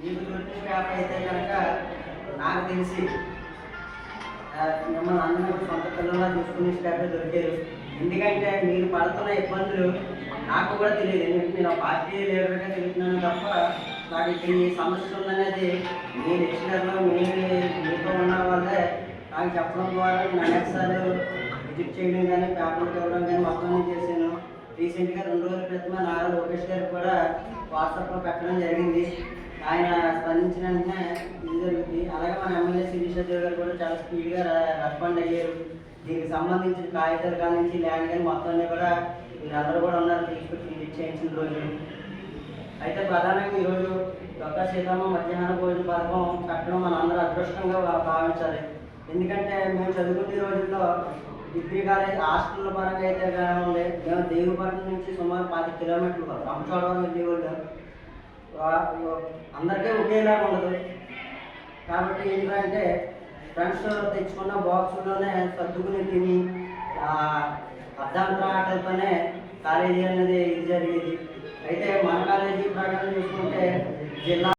మీకు దొరికిన పేపర్ అయితే కనుక నాకు తెలిసి మిమ్మల్ని అందరూ సొంత పిల్లల్లా చూసుకునే పేపర్ దొరికారు. ఎందుకంటే మీరు పడుతున్న ఇబ్బందులు నాకు కూడా తెలియదు. ఎందుకంటే నేను పార్టీ లీడర్గా తిరుగుతున్నాను తప్ప నాకు ఇక్కడ ఈ సమస్య ఉందనేది మీ లెక్చరర్లో మీ మీతో ఉన్న వాళ్ళే నాకు చెప్పడం ద్వారా నేను అనేక విజిట్ చేయడం కానీ పేపర్లు ఇవ్వడం కానీ మొత్తం చేశాను. రీసెంట్గా రెండు రోజుల క్రితమే నారా లోకేష్ గారికి కూడా వాట్సాప్లో పెట్టడం జరిగింది. ఆయన స్పందించిన వెంటనే ఇది జరుగుతుంది అలాగే మన ఎమ్మెల్యే శిరీష గారు కూడా చాలా స్పీడ్గా రెస్పాండ్ అయ్యారు. దీనికి సంబంధించిన కాగితాల కాడ నుంచి ల్యాండ్ కానీ మొత్తాన్ని కూడా వీళ్ళందరూ కూడా ఉన్నారు. తీసుకొచ్చి చేయించిన రోజు. అయితే ప్రధానంగా ఈరోజు డాక్టర్ సీతమ్మ మధ్యాహ్న భోజన పథకం కట్టడం మన అందరూ అదృష్టంగా భావించాలి. ఎందుకంటే మేము చదువుకునే రోజుల్లో డిగ్రీ కాలేజ్ హాస్టల్ పరంగా అయితే ఉండే మేము దేవుపట్నం నుంచి సుమారు పది కిలోమీటర్లు రంపచోడవరం వెళ్ళేవాళ్ళు. అందరికీ ఒకేలాగా ఉండదు. కాబట్టి ఏంటంటే ఫ్రెండ్స్ తెచ్చుకున్న బాక్స్లోనే సర్దుకుని తిని అర్ధాంతర ఆటలతోనే కాలేజీ అనేది ఇది జరిగేది. అయితే మన కాలేజీ ప్రకారం చూసుకుంటే జిల్లా